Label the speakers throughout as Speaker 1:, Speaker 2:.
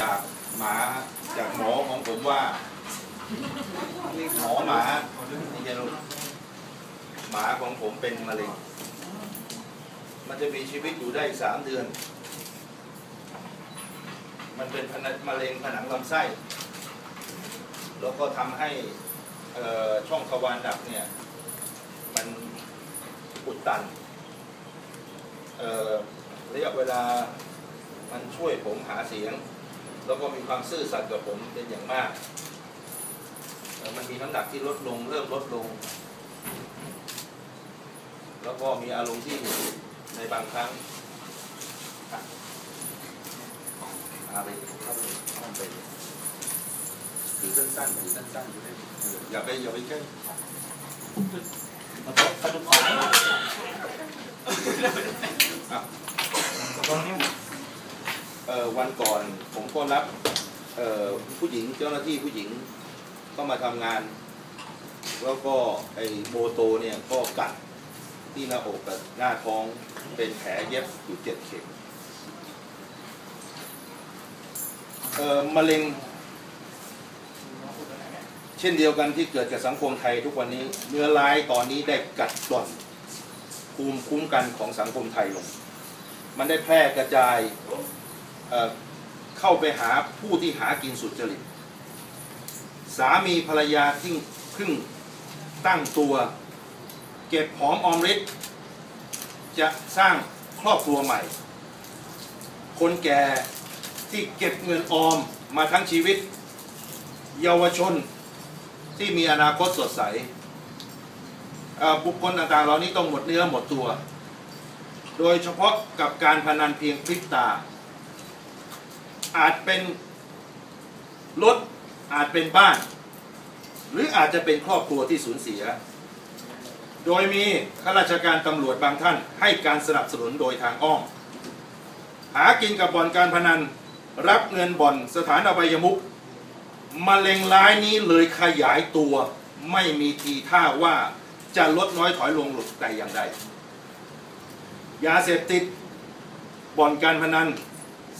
Speaker 1: จากหมาจากหมอของผมว่าหมอหมานี่จะรู้หมาของผมเป็นมะเร็ง มันจะมีชีวิตอยู่ได้สามเดือน มันเป็นพนัมะเร็งผนังลำไส้ แล้วก็ทำให้ช่องทวารดับเนี่ย มันอุดตันระยะเวลามันช่วยผมหาเสียง แล้วก็มีความซื่อสัตย์กับผมเป็นอย่างมากเอ่อมันมีน้ำหนักที่ลดลงเริ่มลดลง แล้วก็มีอารมณ์ที่ในบางครั้งอะเอาไปเข้าไปห้องไปถือสั้นๆถือสั้นๆอยู่ได้เอออย่าไปอย่าไปใกล้
Speaker 2: มาโต๊ะกระดูกอ่อน
Speaker 1: อะเอ่อวันก่อนผม ก็รับผู้หญิงเจ้าหน้าที่ผู้หญิงก็มาทำงาน แล้วก็ไอ้โบโตเนี่ยก็กัดที่หน้าอกกับหน้าท้องเป็นแผลเย็บอยู่เจ็ดเข็มเอ่อมะเร็ง เช่นเดียวกันที่เกิดกับสังคมไทยทุกวันนี้เนื้อร้ายตอนนี้ได้กัดกร่อนภูมิคุ้มกันของสังคมไทยลง มันได้แพร่กระจาย เข้าไปหาผู้ที่หากินสุจริต สามีภรรยาที่เพิ่งตั้งตัว เก็บหอมออมริดจะสร้างครอบครัวใหม่ คนแก่ที่เก็บเงินออมมาทั้งชีวิต เยาวชนที่มีอนาคตสดใสบุคคลต่างๆเหล่านี้ต้องหมดเนื้อหมดตัว โดยเฉพาะกับการพนันเพียงพริบตา อาจเป็นรถอาจเป็นบ้าน หรืออาจจะเป็นครอบครัวที่สูญเสีย โดยมีข้าราชการตำรวจบางท่าน ให้การสนับสนุนโดยทางอ้อม หากินกับบ่อนการพนัน รับเงินบ่อนสถานอบายมุขมะเร็งร้ายนี้เลยขยายตัวไม่มีทีท่าว่าจะลดน้อยถอยลงหลุดแต่อย่างใด ยาเสพติด บ่อนการพนัน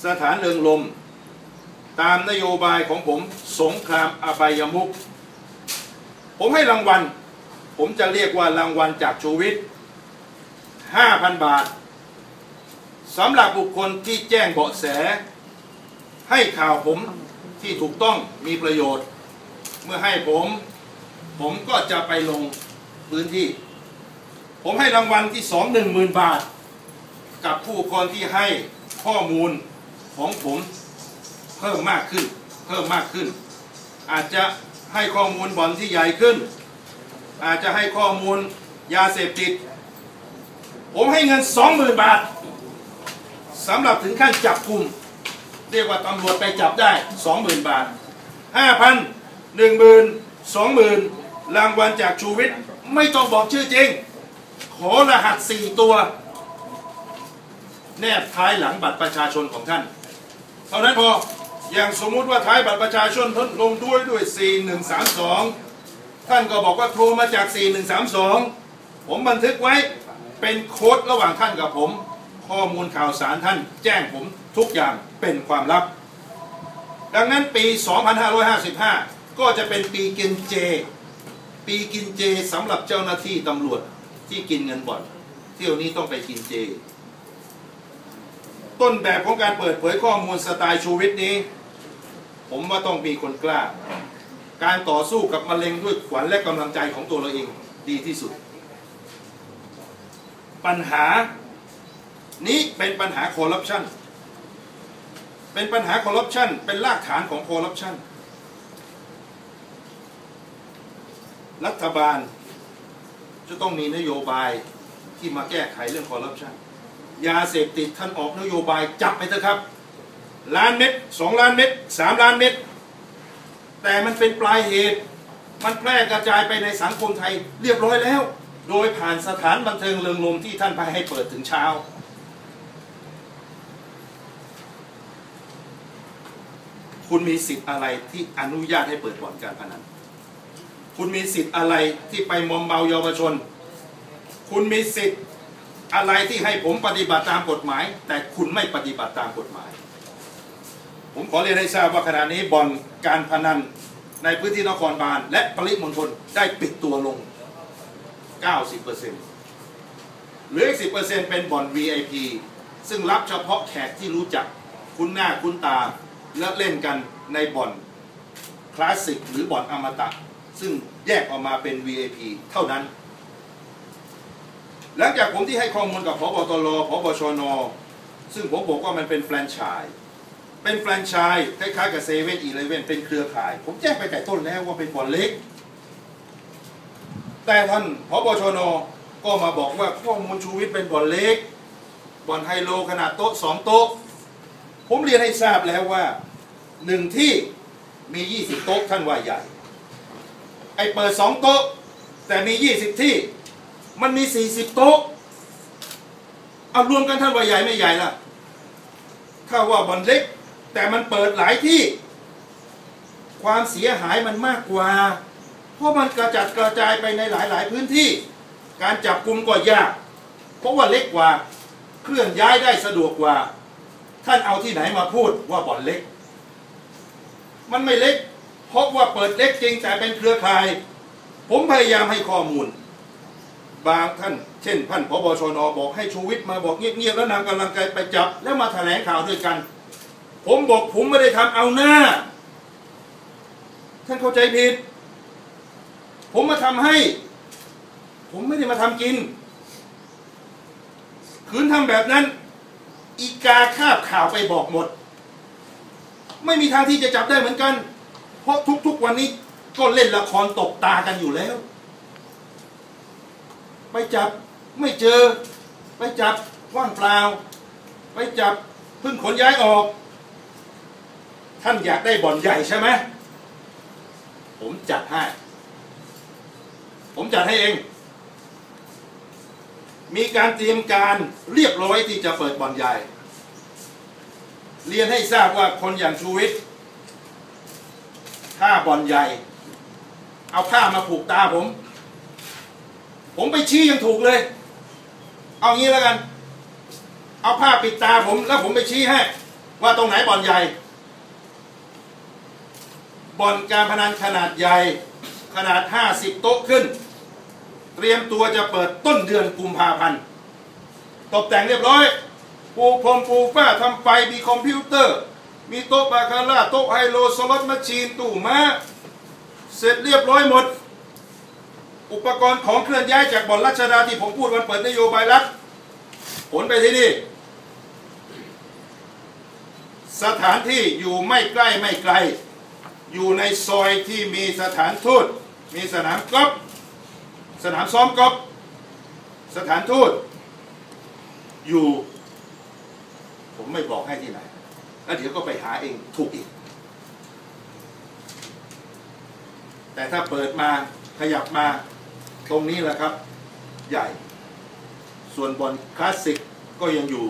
Speaker 1: สถานเริงลม ตามนโยบายของผมสงครามอบายมุขผมให้รางวัล ผมจะเรียกว่ารางวัลจากชูวิทย์5,000 บาทสำหรับบุคคลที่แจ้งเบาะแส ให้ข่าวผมที่ถูกต้องมีประโยชน์ เมื่อให้ผม ผมก็จะไปลงพื้นที่ ผมให้รางวัลที่สองหนึ่งหมื่นบาท กับผู้คนที่ให้ข้อมูลของผม เพิ่มมากขึ้น เพิ่มมากขึ้น อาจจะให้ข้อมูลบ่อนที่ใหญ่ขึ้น อาจจะให้ข้อมูลยาเสพติด ผมให้เงินสองหมื่นบาทสำหรับถึงขั้นจับกลุ่ม เรียกว่าตำรวจไปจับได้สองหมื่นบาทห้าพันหนึ่งหมื่นสองหมื่นรางวัลจากชูวิทย์ไม่ต้องบอกชื่อจริง ขอรหัสสี่ตัว แนบท้ายหลังบัตรประชาชนของท่าน เท่านั้นพอ อย่างสมมุติว่าท้ายบัตรประชาชนท่านลงด้วยด้วย 4132 ท่านก็บอกว่าโทรมาจาก 4132 ผมบันทึกไว้เป็นโค้ดระหว่างท่านกับผม ข้อมูลข่าวสารท่านแจ้งผมทุกอย่างเป็นความลับ ดังนั้นปี 2555 ก็จะเป็นปีกินเจ ปีกินเจสำหรับเจ้าหน้าที่ตำรวจที่กินเงินบ่อนเที่ยวนี้ต้องไปกินเจ ต้นแบบของการเปิดเผยข้อมูลสไตล์ชูวิทย์นี้ ผมว่าต้องมีคนกล้า การต่อสู้กับมะเร็งด้วยขวัญและกำลังใจของตัวเราเองดีที่สุด ปัญหานี้เป็นปัญหาคอร์รัปชันเป็นปัญหาคอร์รัปชันเป็นรากฐานของคอร์รัปชันรัฐบาลจะต้องมีนโยบายที่มาแก้ไขเรื่องคอร์รัปชันยาเสพติดท่านออกนโยบายจับไปเถอะครับ ล้านเม็ดสองล้านเม็ดสามล้านเม็ดแต่มันเป็นปลายเหตุ มันแพร่กระจายไปในสังคมไทยเรียบร้อยแล้ว โดยผ่านสถานบันเทิงเริงรมที่ท่านพายให้เปิดถึงเช้า คุณมีสิทธิ์อะไรที่อนุญาตให้เปิดบ่อนการพนัน คุณมีสิทธิ์อะไรที่ไปมอมเมาเยาวชน คุณมีสิทธิ์อะไรที่ให้ผมปฏิบัติตามกฎหมาย แต่คุณไม่ปฏิบัติตามกฎหมาย ผมขอเรียนให้ทราบว่าขณะนี้บ่อนการพนันในพื้นที่นครบาลและปริมณฑลได้ปิดตัวลง 90%เหลืออีก 10%เป็นบ่อน VIP ซึ่งรับเฉพาะแขกที่รู้จักคุ้นหน้าคุ้นตาและเล่นกันในบ่อนคลาสสิกหรือบ่อนอมตะ ซึ่งแยกออกมาเป็น VIP เท่านั้น หลังจากผมที่ให้ข้อมูลกับพบตรพบชน ซึ่งผมบอกว่ามันเป็นแฟรนไชส์ เป็นแฟรนไชส์คล้ายๆกับเซเว่นอีเลเว่นเป็นเครือข่าย ผมแจ้งไปแต่ต้นแล้วว่าเป็นบ่อนเล็ก แต่ท่านพบชนก็มาบอกว่าข้อมูลชูวิทย์เป็นบ่อนเล็กบ่อนไฮโลขนาดโต๊ะสองโต๊ะ ผมเรียนให้ทราบแล้วว่าหนึ่งที่มี 20 โต๊ะท่านว่าใหญ่ ไอเปิดสองโต๊ะ แต่มี 20 ที่ มันมี 40 โต๊ะ เอารวมกันท่านว่าใหญ่ไม่ใหญ่ล่ะ ข้าว่าบ่อนเล็ก แต่มันเปิดหลายที่ ความเสียหายมันมากกว่า เพราะมันกระจัดกระจายไปในหลาย ๆ พื้นที่ การจับกลุ่มก็ยาก เพราะว่าเล็กกว่า เคลื่อนย้ายได้สะดวกกว่า ท่านเอาที่ไหนมาพูดว่าบ่อนเล็ก มันไม่เล็ก เพราะว่าเปิดเล็กจริงแต่เป็นเครือข่าย ผมพยายามให้ข้อมูล บางท่าน เช่นท่านพบชนบอกให้ชูวิทย์มาบอกเงียบๆแล้วนำกำลังใจไปจับ แล้วมาแถลงข่าวด้วยกัน ผมบอกผมไม่ได้ทำเอาหน้า ท่านเข้าใจผิด ผมมาทำให้ ผมไม่ได้มาทำกิน คืนทำแบบนั้น อีกาคาบข่าวไปบอกหมด ไม่มีทางที่จะจับได้เหมือนกัน เพราะทุกๆวันนี้ก็เล่นละครตกตากันอยู่แล้ว ไปจับไม่เจอ ไปจับว่างเปล่า ไปจับเพิ่งขนย้ายออก ท่านอยากได้บ่อนใหญ่ใช่ไหม ผมจัดให้ ผมจัดให้เอง มีการเตรียมการเรียบร้อยที่จะเปิดบ่อนใหญ่ เรียนให้ทราบว่าคนอย่างชูวิทย์ถ้าบ่อนใหญ่ เอาผ้ามาผูกตาผม ผมไปชี้ยังถูกเลย เอางี้แล้วกัน เอาผ้าปิดตาผมแล้วผมไปชี้ให้ ว่าตรงไหนบ่อนใหญ่ บ่อนการพนันขนาดใหญ่ขนาด 50 โต๊ะขึ้น เตรียมตัวจะเปิดต้นเดือนกุมภาพันธ์ ตกแต่งเรียบร้อย ปูพรมปูฝ้าทำไฟมีคอมพิวเตอร์ มีโต๊ะบาคาร่าโต๊ะไฮโลสล็อตแมชชีนตู้ม้า เสร็จเรียบร้อยหมด อุปกรณ์ของเคลื่อนย้ายจากบ่อนรัชดาที่ผมพูดวันเปิดนโยบายรัฐผลไปที่นี่ สถานที่อยู่ไม่ใกล้ไม่ไกล อยู่ในซอยที่มีสถานทูตมีสนามกอล์ฟสนามซ้อมกอล์ฟสถานทูตอยู่ ผมไม่บอกให้ที่ไหนแล้วเดี๋ยวก็ไปหาเองถูกอีก แต่ถ้าเปิดมาขยับมาตรงนี้แหละครับ ใหญ่ ส่วนบอลคลาสสิกก็ยังอยู่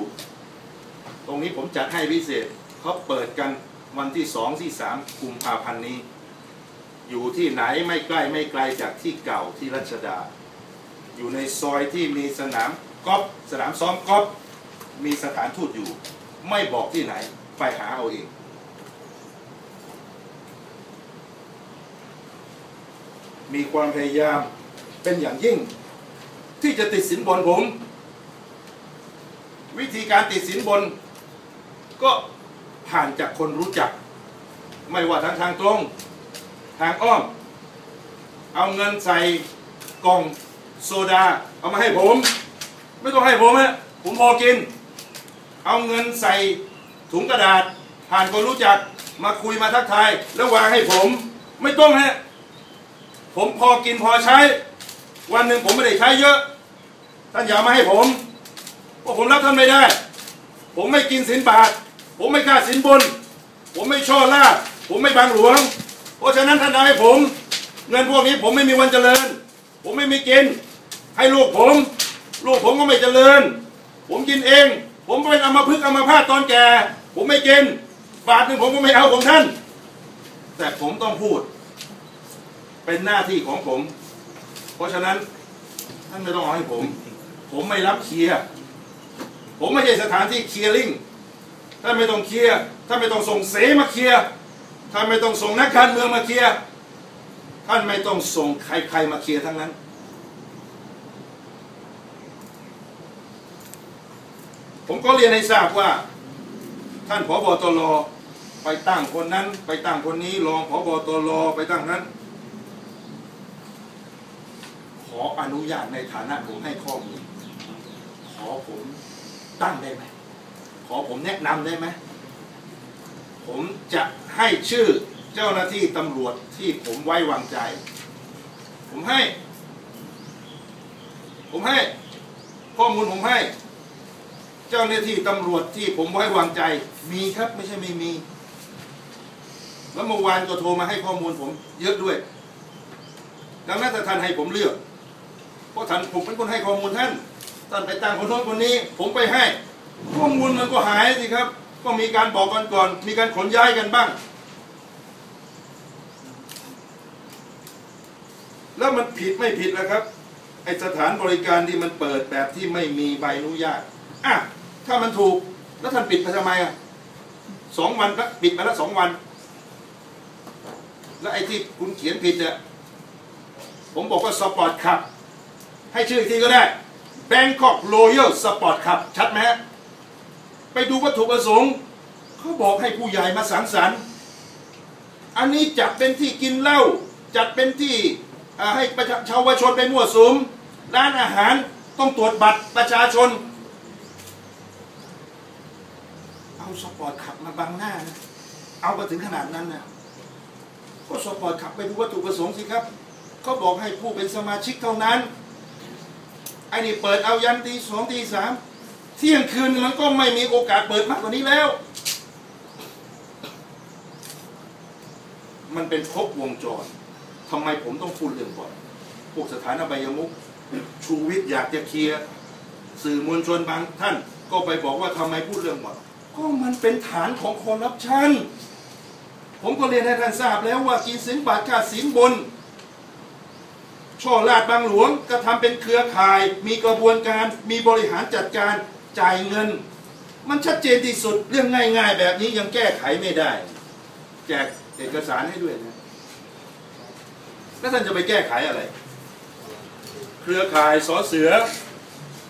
Speaker 1: ตรงนี้ผมจัดให้พิเศษเขาเปิดกัน วันที่สองที่สามกุมภาพันธ์นี้ อยู่ที่ไหนไม่ใกล้ไม่ไกลจากที่เก่าที่รัชดา อยู่ในซอยที่มีสนามกอล์ฟสนามซ้อมกอล์ฟมีสถานทูตอยู่ ไม่บอกที่ไหนไปหาเอาเอง มีความพยายามเป็นอย่างยิ่ง ที่จะติดสินบนผม วิธีการติดสินบนก็ ผ่านจากคนรู้จัก ไม่ว่าทางทางตรง ทางอ้อม เอาเงินใส่กล่องโซดา เอามาให้ผม ไม่ต้องให้ผมฮะผมพอกิน เอาเงินใส่ถุงกระดาษ ผ่านคนรู้จักมาคุยมาทักทาย แล้ววางให้ผม ไม่ต้องฮะผมพอกินพอใช้ วันหนึ่งผมไม่ได้ใช้เยอะ ท่านอย่ามาให้ผมเพราะผมรับท่านไม่ได้ ผมไม่กินสินบาท ผมไม่ฆ่าสินบน ผมไม่ช่อลาผมไม่บังหลวง เพราะฉะนั้นท่านเอาให้ผม เงินพวกนี้ผมไม่มีวันเจริญ ผมไม่มีกิน ให้ลูกผม ลูกผมก็ไม่เจริญ ผมกินเอง ผมเป็นอัมพฤกอัมพาตตอนแก่ ผมไม่กิน บาทหนึ่งผมก็ไม่เอาของท่าน แต่ผมต้องพูด เป็นหน้าที่ของผม เพราะฉะนั้นท่านไม่ต้องเอาให้ผม ผมไม่รับเคลียร์ผมไม่ใช่สถานที่เคลียร์ลิง ท่านไม่ต้องเคลียร์ท่านไม่ต้องส่งเสมาเคลียร์ท่านไม่ต้องส่งนักการเมืองมาเคลียร์ท่านไม่ต้องส่งใครๆมาเคลียร์ทั้งนั้น ผมก็เรียนให้ทราบว่า ท่านผบตรไปตั้งคนนั้น ไปตั้งคนนี้รองผบตรไปตั้งนั้น ขออนุญาตในฐานะผมให้ข้อมูลขอผมตั้งได้ไหม อผมแนะนำได้ไหม ผมจะให้ชื่อเจ้าหน้าที่ตำรวจที่ผมไว้วางใจ ผมให้ ผมให้ ข้อมูลผมให้ เจ้าหน้าที่ตำรวจที่ผมไว้วางใจ มีครับไม่ใช่ไม่มี แล้วเมื่อวานก็โทรมาให้ข้อมูลผมเยอะด้วย ดังนั้นถ้าท่านให้ผมเลือก เพราะท่านผมเป็นคนให้ข้อมูลท่าน ท่านไปตั้งคนโน้นคนนี้ ผมไปให้ ข้อมูลมันก็หายสิครับ ก็มีการบอกกันก่อน มีการขนย้ายกันบ้าง แล้วมันผิดไม่ผิดแล้วครับ ไอสถานบริการที่มันเปิดแบบที่ไม่มีใบอนุญาตอะถ้ามันถูกแล้วท่านปิดไปทำไมอะสองวันก็ปิดไปแล้วสองวัน แล้วไอ้ที่คุณเขียนผิดเนี่ยผมบอกว่าสปอร์ตขับ ให้ชื่ออีกทีก็ได้ Bangkok Royal Sport Club ชัดไหมฮะ ไปดูวัตถุประสงค์เขาบอกให้ผู้ใหญ่มาสังสรรค์ อันนี้จัดเป็นที่กินเหล้าจัดเป็นที่ให้ประชาชาวชนไปมั่วสุมร้านอาหารต้องตรวจบัตรประชาชน เอาสปอร์ตขับมาบังหน้านะเอาไปถึงขนาดนั้นนะก็สปอร์ตขับไปดูวัตถุประสงค์สิครับเขาบอกให้ผู้เป็นสมาชิกเท่านั้นไอ้นี่เปิดเอายันตีสองตีสาม เที่ยงคืนมันก็ไม่มีโอกาสเปิดมากกว่านี้แล้ว มันเป็นครบวงจรทำไมผมต้องพูดเรื่องบ่อนพวกสถานอบายมุกชูวิทย์อยากจะเคลียร์สื่อมวลชนบางท่าน ก็ไปบอกว่าทำไมพูดเรื่องบ่อนก็มันเป็นฐานของคอร์รัปชันผมก็เรียนให้ท่านทราบแล้วว่ากินสินบาทค่าสินบน ช่อลาดบางหลวงก็ทำเป็นเครือข่าย มีกระบวนการมีบริหารจัดการ จ่ายเงิน มันชัดเจนที่สุดเรื่องง่าย ๆ แบบนี้ยังแก้ไขไม่ได้ แจกเอกสารให้ด้วยนะแล้วท่านจะไปแก้ไขอะไร เครือข่ายสอเสือ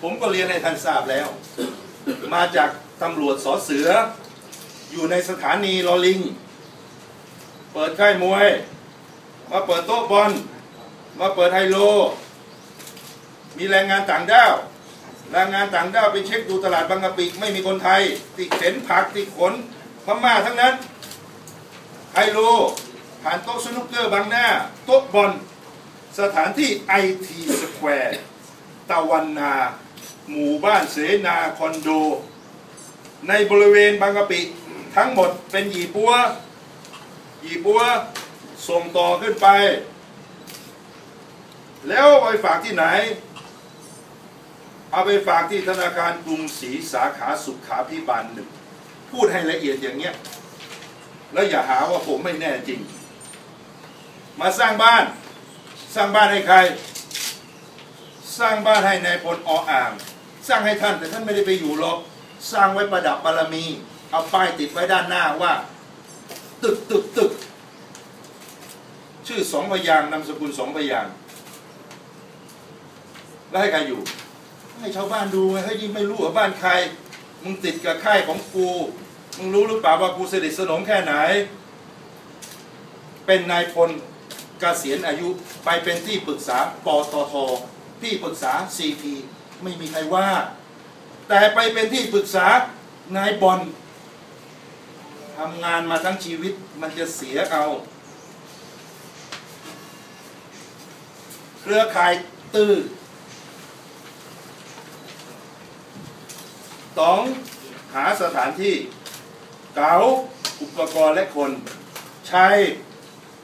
Speaker 1: ผมก็เรียนให้ท่านทราบแล้ว มาจากตำรวจสอเสือ อยู่ในสถานีลอลิง เปิดค่ายมวย มาเปิดโต๊ะบอล มาเปิดไฮโล มีแรงงานต่างด้าว แรงงานต่างด้าวไปเช็คดูตลาดบางกะปิไม่มีคนไทย ติดเข็นผักติดขนพม่าทั้งนั้นไฮโลผ่านโต๊ะสนุกเกอร์บางหน้า โต๊ะบอลสถานที่ไอทีสแควร์ตะวันนา หมู่บ้านเสนาคอนโด ในบริเวณบางกะปิทั้งหมดเป็นหยีปัวหยีปัวส่งต่อขึ้นไป แล้วไปฝากที่ไหน เอาไปฝากที่ธนาคารกรุงศรีสาขาสุขาพิบาลหนึ่ง พูดให้ละเอียดอย่างเงี้ย แล้วอย่าหาว่าผมไม่แน่จริง มาสร้างบ้าน สร้างบ้านให้ใคร สร้างบ้านให้นายพลออ่าง สร้างให้ท่านแต่ท่านไม่ได้ไปอยู่หรอก สร้างไว้ประดับบารมี เอาป้ายติดไว้ด้านหน้าว่า ตึกตึกตึก ชื่อสองพยางนามสกุลสองพยางแล้วให้ใครอยู่ ให้ชาวบ้านดูไงเฮ้ยยิ่งไม่รู้ว่าบ้านใคร มึงติดกับค่ายของกู มึงรู้หรือเปล่าว่ากูสนิทสนมแค่ไหน เป็นนายพลกเกษียณอายุไปเป็นที่ปรึกษาปตทที่ปรึกษา CP ไม่มีใครว่า แต่ไปเป็นที่ปรึกษานายบอลทำงานมาทั้งชีวิตมันจะเสียเอาเครือข่ายตื้อ ต้องหาสถานที่ เก๋าอุปกรณ์และคนใช้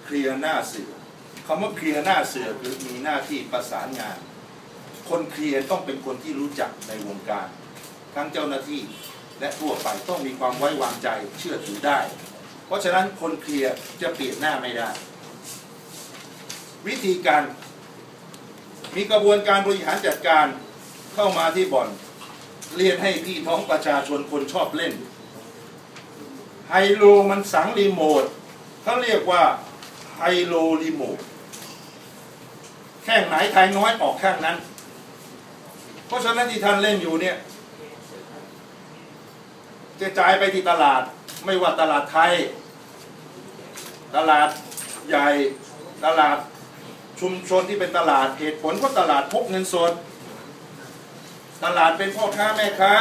Speaker 1: เคลียร์หน้าเสือคำว่าเคลียร์หน้าเสือคือมีหน้าที่ประสานงาน คนเคลียร์ต้องเป็นคนที่รู้จักในวงการ ทั้งเจ้าหน้าที่และทั่วไปต้องมีความไว้วางใจเชื่อถือได้ เพราะฉะนั้นคนเคลียร์จะเปลี่ยนหน้าไม่ได้ วิธีการมีกระบวนการบริหารจัดการเข้ามาที่บ่อน เรียนให้พี่น้องประชาชนคนชอบเล่น ไฮโลมันสังรีโมทเขาเรียกว่าไฮโลรีโมทแข้งไหนไทยน้อยออกข้างนั้น เพราะฉะนั้นที่ท่านเล่นอยู่เนี่ยกระจ่ายไปที่ตลาดไม่ว่าตลาดไทย ตลาดใหญ่ตลาดชุมชนที่เป็นตลาดเหตุผลเพราะตลาดพกเงินสด ตลาดเป็นพ่อค้าแม่ค้า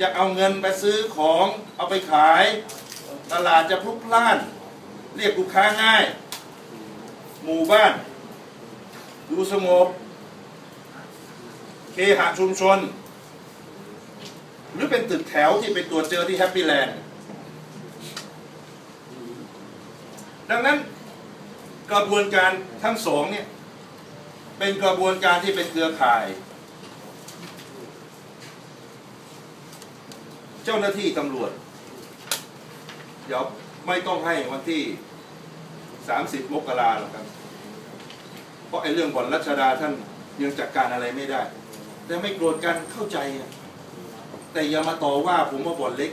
Speaker 1: จะเอาเงินไปซื้อของเอาไปขาย ตลาดจะพลุกพล่าน เรียกลูกค้าง่าย หมู่บ้านดูสงบเคหะชุมชน หรือเป็นตึกแถวที่ไปตรวเจอที่แฮปปี้แลนด์ดังนั้นกระบวนการทั้งสองเนี่ยเป็นกระบวนการที่เป็นเครือข่าย เจ้าหน้าที่ตำรวจ เดี๋ยวไม่ต้องให้วันที่ 30 มกราหรอกครับ เพราะไอ้เรื่องบ่อนรัชดาท่านยังจัดการอะไรไม่ได้ แต่ไม่โกรธกันเข้าใจ แต่อย่ามาต่อว่าผมว่าบ่อนเล็ก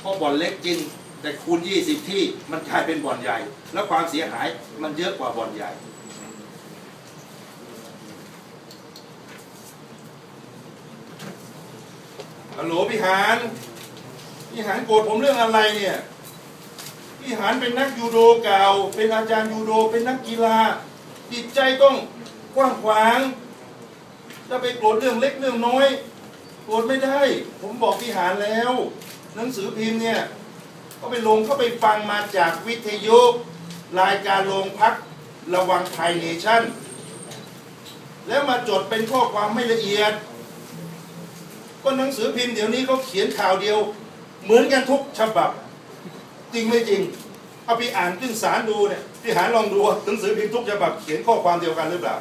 Speaker 1: เพราะบ่อนเล็กจริง แต่คูณ 20 ที่มันกลายเป็นบ่อนใหญ่ แล้วความเสียหายมันเยอะกว่าบ่อนใหญ่ ฮัลโหลพี่หานพี่หานโกรธผมเรื่องอะไรเนี่ยพี่หานเป็นนักยูโดเก่า เป็นอาจารย์ยูโด เป็นนักกีฬา จิตใจต้องกว้างขวาง จะไปโกรธเรื่องเล็กเรื่องน้อย โกรธไม่ได้ ผมบอกพี่หานแล้ว หนังสือพิมพ์เนี่ยเขาไปลงเขาไปฟังมาจากวิทยุรายการโรงพักระวังภัยเนชั่น แล้วมาจดเป็นข้อความไม่ละเอียด ก็หนังสือพิมพ์เดี๋ยวนี้เขาเขียนข่าวเดียว เหมือนกันทุกฉบับ จริงไม่จริงเอาไปอ่านขึ้นศาลดูเนี่ยพี่หาลองดูหนังสือพิมพ์ทุกฉบับเขียนข้อความเดียวกันหรือเปล่า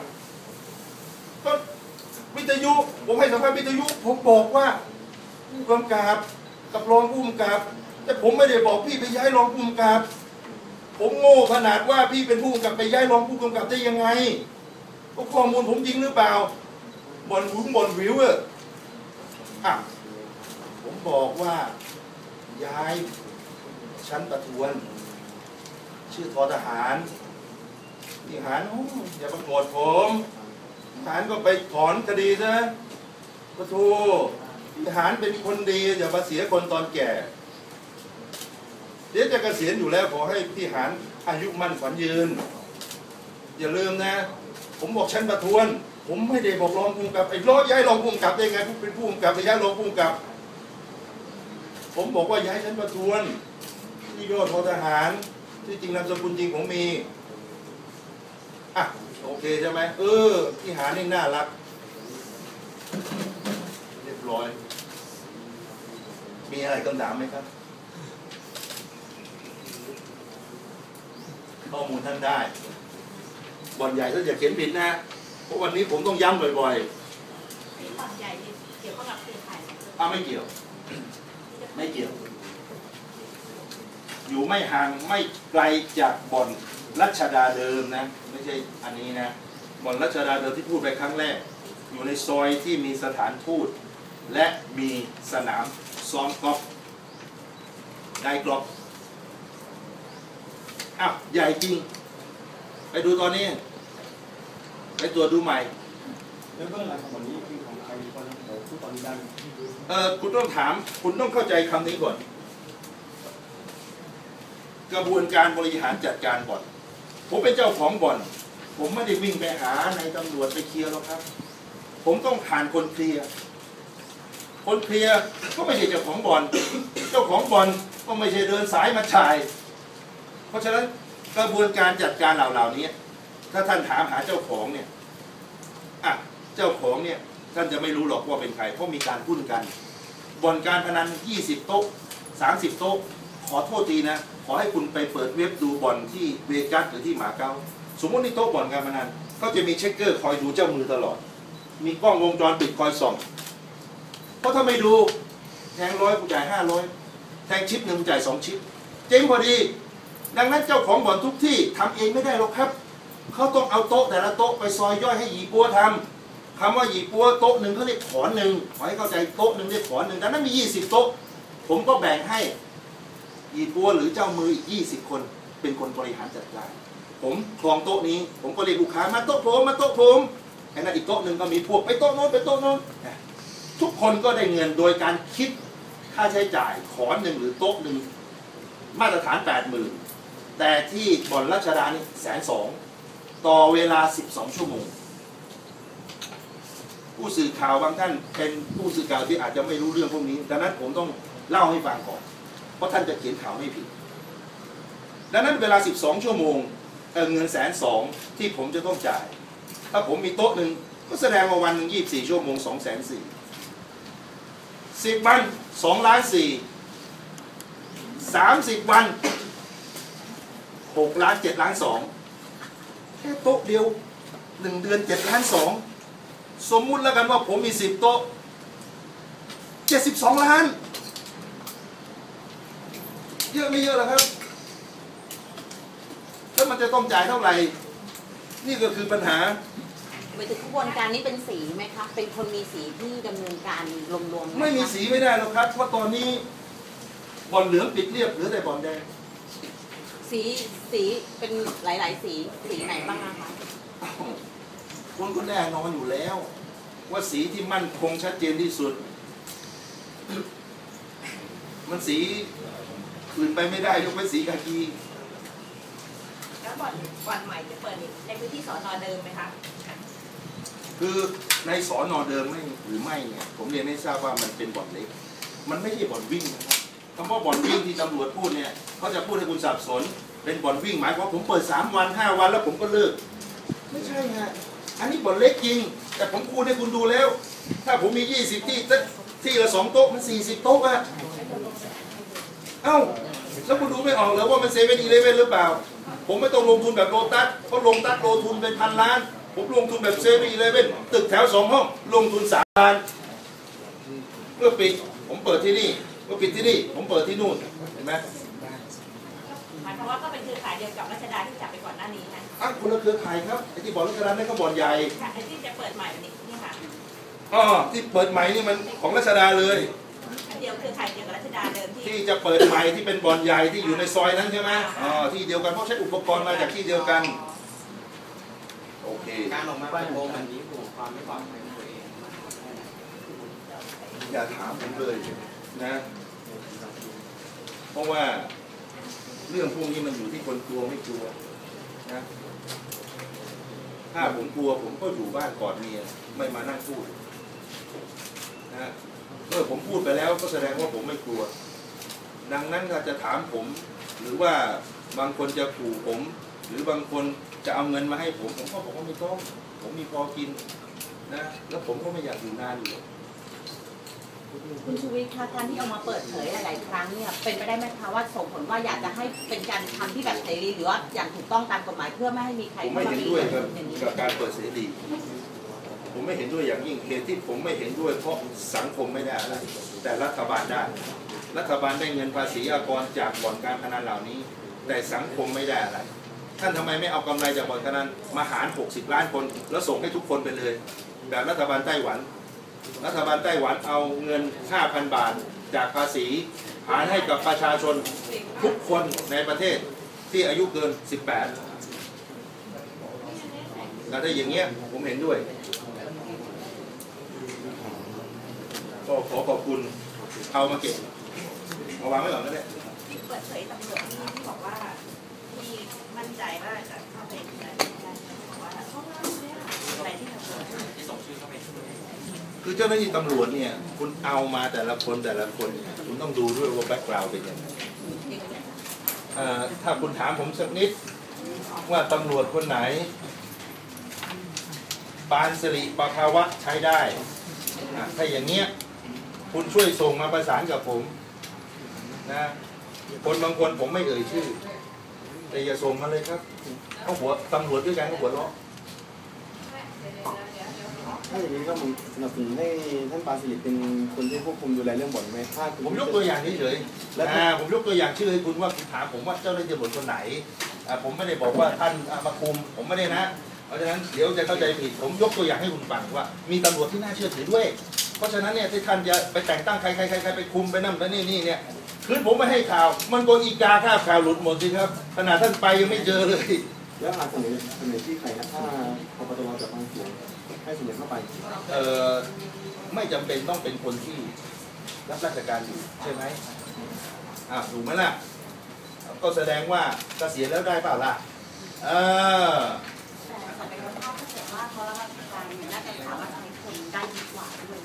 Speaker 1: ก็วิทยุผมให้สัมภาษณ์วิทยุผมบอกว่าผู้กำกับกับรองผู้กำกับ แต่ผมไม่ได้บอกพี่ไปย้ายรองผู้กำกับ ผมโง่ขนาดว่าพี่เป็นผู้กำกับไปย้ายรองผู้กำกับได้ยังไงก็ข้อมูลผมจริงหรือเปล่าบ่นหุงบ่นวิวเออ อะผมบอกว่าย้ายชั้นประทวน ชื่อทอทหารทหารโอ้อย่ามาโกรธผมทหารก็ไปถอนคดีซะประทูทหารเป็นคนดีอย่ามาเสียคนตอนแก่ เดี๋ยวจะเกษียณอยู่แล้วขอให้ทหารอายุมั่นขวัญยืน อย่าลืมนะ ผมบอกชั้นประทวน ผมไม่ได้บอกรองผู้กำกับไอ้ร้อยย้ายรองผู้กำกับได้ไงผู้เป็นผู้กำกับไปย้ายรองผู้กำกับ ผมบอกว่าย้ายชั้นประทวนที่ยอดพอทหาร ที่จริงนามสกุลจริงผมมีอะโอเคใช่ไหมเออที่หานี่น่ารัก เรียบร้อย มีอะไรคำถามไหมครับ ข้อมูลท่านได้ บ่อนใหญ่ถ้าอย่าเขียนผิดนะ เพราะวันนี้ผมต้องย้ำบ่อย
Speaker 2: มีบ่อนใหญ่นี่เกี่ยวข้องกับเครือข่ายไหม
Speaker 1: ๆอ้าไม่เกี่ยว ไม่เกี่ยว อยู่ไม่ห่างไม่ไกลจากบ่อนรัชดาเดิมนะ ไม่ใช่อันนี้นะ บ่อนรัชดาเดิมที่พูดไปครั้งแรก อยู่ในซอยที่มีสถานทูตและมีสนามซ้อมกอล์ฟได้กรอบอ้าวใหญ่จริง ไปดูตอนนี้ ไปตรวจดูใหม่
Speaker 3: แล้วเบื้องหลังของวันนี้คือของใครตอนนี้เราพูดตอนนี้ได้ไหม
Speaker 1: เออคุณต้องถาม คุณต้องเข้าใจคำนี้ก่อน กระบวนการบริหารจัดการบ่อนผมเป็นเจ้าของบ่อน ผมไม่ได้วิ่งไปหาในายตำรวจไปเคลียร์หรอกครับ ผมต้องผ่านคนเคลียร์คนเคลียร์ก็ไม่ใช่เจ้าของบ่อน เจ้าของบ่อนก็ไม่ใช่เดินสายมาชาย เพราะฉะนั้นกระบวนการจัดการเหล่าๆนี้ ถ้าท่านถามหาเจ้าของเนี่ยอะเจ้าของเนี่ยท่านจะไม่รู้หรอกว่าเป็นใครเพราะมีการหุ้นกันบ่อนการพนัน 20 โต๊ะ 30 โต๊ะ ขอโทษทีนะ ขอให้คุณไปเปิดเว็บดูบ่อนที่เวกัสหรือที่หมาเก๊าสมมตินี่โต๊ะบ่อนการพนันก็จะมีเช็คเกอร์คอยดูเจ้ามือตลอด มีกล้องวงจรปิดคอยส่อง เพราะถ้าไม่ดูแทงร้อยกูจ่ายห้าร้อยแทงชิปหนึ่งจ่ายสองชิป เจ๊งพอดี ดังนั้นเจ้าของบ่อนทุกที่ทำเองไม่ได้หรอกครับ เขาต้องเอาโต๊ะแต่ละโต๊ะไปซอยย่อยให้หยีปัวทำคำว่าหยีปัวโต๊ะหนึ่งเขาเรียกขอนหนึ่งขอให้เข้าใจโต๊ะหนึ่งเรียกขอนหนึ่งดังนั้นมี 20 โต๊ะ ผมก็แบ่งให้หยีปัวหรือเจ้ามืออีกยี่สิบคนเป็นคนบริหารจัดการ ผมครองโต๊ะนี้ ผมก็เรียกลูกค้ามาโต๊ะผมมาโต๊ะผมไอ้นั่นอีกโต๊ะหนึ่งก็มีพวกไปโต๊ะโน้นไปโต๊ะโน้นทุกคนก็ได้เงินโดยการคิดค่าใช้จ่ายขอนหนึ่งหรือโต๊ะหนึ่งมาตรฐานแปดหมื่นแต่ที่บ่อนรัชดานี่แสนสอง ต่อเวลา 12 ชั่วโมง ผู้สื่อข่าวบางท่านเป็นผู้สื่อข่าวที่อาจจะไม่รู้เรื่องพวกนี้ ดังนั้นผมต้องเล่าให้ฟังก่อน เพราะท่านจะเขียนข่าวไม่ผิด ดังนั้นเวลา 12 ชั่วโมงเเงินแสนสองที่ผมจะต้องจ่าย ถ้าผมมีโต๊ะหนึ่งก็แสดงว่าวันหนึ่ง24ชั่วโมง2แสนสี่สิบวัน2ล้านสี่สามสิบวัน6ล้าน7ล้านสอง แค่โต๊ะเดียวหนึ่งเดือน7ล้านสองสมมุติแล้วกันว่าผมมีสิบโต๊ะเจ็ดสิบสองล้าน เยอะไม่เยอะหรอครับ แล้วมันจะต้องจ่ายเท่าไหร่ นี่ก็คือปัญหา
Speaker 4: หมายถึงกระบวนการนี้เป็นสีไหมคะ เป็นคนมีสีที่ดำเนินการรวมๆหคะ
Speaker 1: ไม่มีสีไม่ได้หรอกครับ เพราะตอนนี้บอลเหลืองปิดเรียบเหลือแต่บอลแดง
Speaker 4: สีสีเป็นหลาย ๆ สีสีไหนบ้างอะคะ
Speaker 1: อ้าวคุณก็แน่นอนอยู่แล้ว ว่าสีที่มั่นคงชัดเจนที่สุด มันสีอื่นไปไม่ได้ยกเว้นสีกากี
Speaker 2: แล้วบ่อนบ่อนใหม่จะเปิดในพื้นที่สอนอเดิมไหมคะ
Speaker 1: คือในสอนอเดิมไม่หรือไม่เนี่ยผมเรียนให้ทราบว่ามันเป็นบ่อนเล็ก มันไม่ใช่บ่อนวิ่งนะครับ คำว่าบ่อนวิ่งที่ตำรวจพูดเนี่ยเขาจะพูดให้คุณสับสน เป็นบ่อนวิ่งหมายความผมเปิดสามวันห้าวันแล้วผมก็เลิก ไม่ใช่ฮะอันนี้บ่อนเล็กจริง แต่ผมคูณให้คุณดูแล้ว ถ้าผมมียี่สิบที่ที่ละสองโต๊ะมันสี่สิบโต๊ะอะเอ้าแล้วคุณดูไม่ออกเหรอว่ามันเซเว่นอีเลเว่นหรือเปล่า ผมไม่ต้องลงทุนแบบโลตัสเพราะโลตัสลงทุนเป็นพันล้าน ผมลงทุนแบบเซเว่นอีเลเว่นตึกแถวสองห้อง ลงทุนสามล้านเมื่อปิดผมเปิดที่นี่ เมื่อปิดที่นี่ ผมเปิดที่นู่น เห็นไหม
Speaker 2: หมายความว่าก็เป็นเครือข่ายเดียวกับรัชดาที่จับไปก่อนหน้านี้นะ
Speaker 1: อ้าวคนละเครือข่ายครับไอ้ที่บอกรัชดานั่นก็บ่อนใหญ่
Speaker 2: ค่ะไอ้ที่จะเปิดใหม่วันนี้นี่ค่ะ
Speaker 1: อ๋อที่เปิดใหม่นี่มันของรัชดาเลย
Speaker 2: อันเดียวเครือข่ายเดียวกับรัชดาเดิมที่
Speaker 1: ที่จะเปิดใหม่ที่เป็นบ่อนใหญ่ที่อยู่ในซอยนั้นใช่ไหมอ๋อที่เดียวกันเพราะใช้อุปกรณ์มาจากที่เดียวกัน โอเค
Speaker 3: การออกมาเปิดโปงแบบนี้ห่วงความไม่ปลอดภัยของตัวเอง
Speaker 1: อย่าถามผมเลยนะ เพราะว่าเรื่องพวกนี้มันอยู่ที่คนกลัวไม่กลัวนะถ้าผมกลัวผมก็อยู่บ้านกอดเมียไม่มานั่งพูดนะเมื่อผมพูดไปแล้วก็แสดงว่าผมไม่กลัว ดังนั้นถ้าจะถามผม หรือว่าบางคนจะขู่ผม หรือบางคนจะเอาเงินมาให้ผม ผมก็บอกว่าไม่ต้อง ผมมีพอกินนะ แล้วผมก็ไม่อยากอยู่นานอยู่
Speaker 4: คุณชูวิทย์คะการที่เอามาเปิดเผยหลาย ๆ ครั้งเนี่ยเป็นไปได้ไหมคะว่าส่งผลว่าอยากจะให้เป็นการทำที่แบบเสรีหรือว่าอย่างถูกต้องตามกฎหมายเพื่อไม่ให้มีใคร
Speaker 1: ผมไม่
Speaker 4: เข้ามา
Speaker 1: เห็น
Speaker 4: มี
Speaker 1: ด้วยกับ
Speaker 4: อย่างนี้
Speaker 1: กับการเปิดเสรี ผมไม่เห็นด้วยอย่างยิ่งเหตุที่ผมไม่เห็นด้วยเพราะสังคมไม่ได้อะไรแต่รัฐบาลได้ รัฐบาลได้เงินภาษีอากรจากบ่อนการพนันเหล่านี้ แต่สังคมไม่ได้อะไร ท่านทำไมไม่เอากำไรจากบ่อนการพนันมาหาร 60 ล้านคน แล้วส่งให้ทุกคนไปเลย แบบรัฐบาลไต้หวัน รัฐบาลไต้หวันเอาเงิน 5,000 บาทจากภาษี หารให้กับประชาชนทุกคนในประเทศที่อายุเกิน 18 แล้วถ้าอย่างเงี้ยผมเห็นด้วย ก็ขอขอบคุณเอามาเก็บเอาวางไว้ก่อนก็ได้
Speaker 2: ที่เปิดเผยตำรวจที่บอกว่าที่มั่นใจว่าจะเข้าไปได้บอกว่าอะไรที่ตำรวจ
Speaker 1: คือเจ้าหน้าที่ตำรวจเนี่ย คุณเอามาแต่ละคนแต่ละคนเนี่ยคุณต้องดูด้วยว่าแบ็กกราวด์เป็นยังไงถ้าคุณถามผมสักนิดว่าตำรวจคนไหน ปานสิริปภาวะใช้ได้ ถ้าอย่างเงี้ย คุณช่วยส่งมาประสานกับผมนะคนบางคนผมไม่เอ่ยชื่อ แต่อย่าส่งมาเลยครับเขาหัวตำรวจด้วยกันเขาหัวเราะ
Speaker 3: ถ้าอย่างนี้ก็มึงสนับสนุนให้ท่านปาสิริเป็นคนที่ควบคุมดูแลเรื่องบ่อนไหมถ้าคุณ
Speaker 1: ผมยกตัวอย่างเฉย
Speaker 3: แล้ว
Speaker 1: ๆอ่าผมยกตัวอย่างชื่อให้คุณว่าคุณถามผมว่าเจ้าหน้าที่ตำรวจคนไหนอ่าผมไม่ได้บอกว่าท่านเอามาคุมผมไม่ได้นะ เพราะฉะนั้นเดี๋ยวจะเข้าใจผิดผมยกตัวอย่างให้คุณฟังว่า มีตำรวจที่น่าเชื่อถือด้วย เพราะฉะนั้นเนี่ยที่ท่านจะไปแต่งตั้งใครใครใครใครไปคุมไปนั่นไปนี่นี่เนี่ยคืนผมไม่ให้ข่าว มันโดนอีกาข้าบข่าวหลุดหมดสิครับขนาดท่านไปยังไม่เจอเลย
Speaker 3: แล้วอาจเสนอเสนอที่ใครนะถ้าพบตรจะฟังเสียง ให้เสนอเข้าไป
Speaker 1: เอ่อไม่จำเป็นต้องเป็นคนที่รับราชการอยู่ใช่ไหมอ่าถูกไหมล่ะ ก็แสดงว่าเกษียณแล้วได้เปล่าล่ะ เออ
Speaker 4: แต่แต่เป็นภาพถ้าเกิดว่าเขารับราชการเนี่ยน่าจะสามารถใช้คนได้ดีกว่าด้วย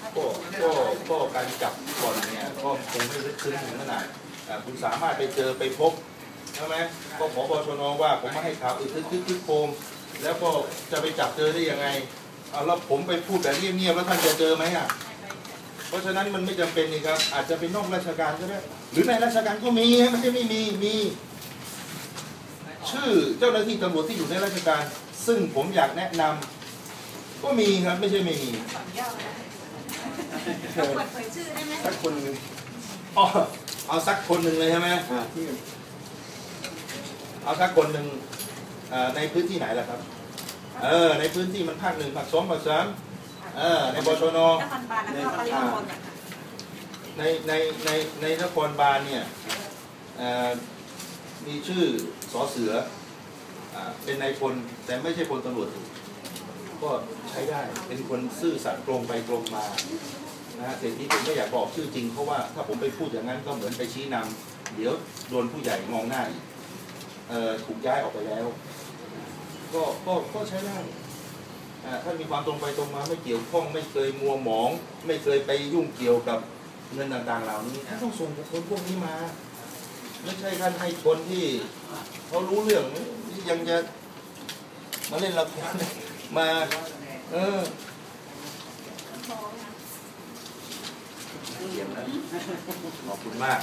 Speaker 4: ถ้าเป็
Speaker 1: ก็
Speaker 4: นคน
Speaker 1: ก็ก็การจับคนเนี่ยก็คงไม่ลึกซึ้งถึงขนาดอ่าคุณสามารถไปเจอไปพบใช่ไหมก็ขอบชนว่าผมมาให้ข่าวอึกทึกทึกทึกโคมแล้วก็จะไปจับเจอได้ยังไง เอาแล้วผมไปพูดแบบเงียบๆแล้วท่านจะเจอไหมอะ เพราะฉะนั้นมันไม่จำเป็นนี่ครับ อาจจะเป็นนอกราชการก็ได้หรือในราชการก็มีฮะไม่ใช่ไม่มีมีชื่อเจ้าหน้าที่ตำรวจที่อยู่ในราชการ ซึ่งผมอยากแนะนำก็มีครับไม่ใช่ไม่มี
Speaker 2: ขออนุญาตนะเอาเปิดเผยชื่อได้ไหม
Speaker 3: สักคนหนึ่ง
Speaker 1: อ๋อเอาสักคนหนึ่งเลยใช่ไหม
Speaker 3: อ่าที่
Speaker 1: เอาสักคนหนึ่งเอ่อในพื้นที่ไหนล่ะครับ เออในพื้นที่มันภาคหนึ่งภาคสองภาคสามเออในบชน
Speaker 2: นครบาลแล้วก็ปริมณฑลนะคะ
Speaker 1: ในในในในนครบาลเนี่ยเอ่อมีชื่อสอเสืออ่าเป็นนายพลแต่ไม่ใช่พลตำรวจก็ใช้ได้เป็นคนซื่อสัตย์ตรงไปตรงมานะฮะแต่ที่ผมไม่อยากบอกชื่อจริงเพราะว่าถ้าผมไปพูดอย่างนั้นก็เหมือนไปชี้นำเดี๋ยวโดนผู้ใหญ่มองหน้าอีกเอ่อถูกย้ายออกไปแล้ว ก็ก็ก็ใช้ได้อ่าถ้ามีความตรงไปตรงมาไม่เกี่ยวข้องไม่เคยมัวหมอง ไม่เคยไปยุ่งเกี่ยวกับเงินต่างๆเหล่านี้ท่านต้องส่งคคลพวกนี้มา ไม่ใช่ท่านให้คนที่เขารู้เรื่องยังจะมาเล่นละครมา เออเยี่ยมนะขอบคุณมาก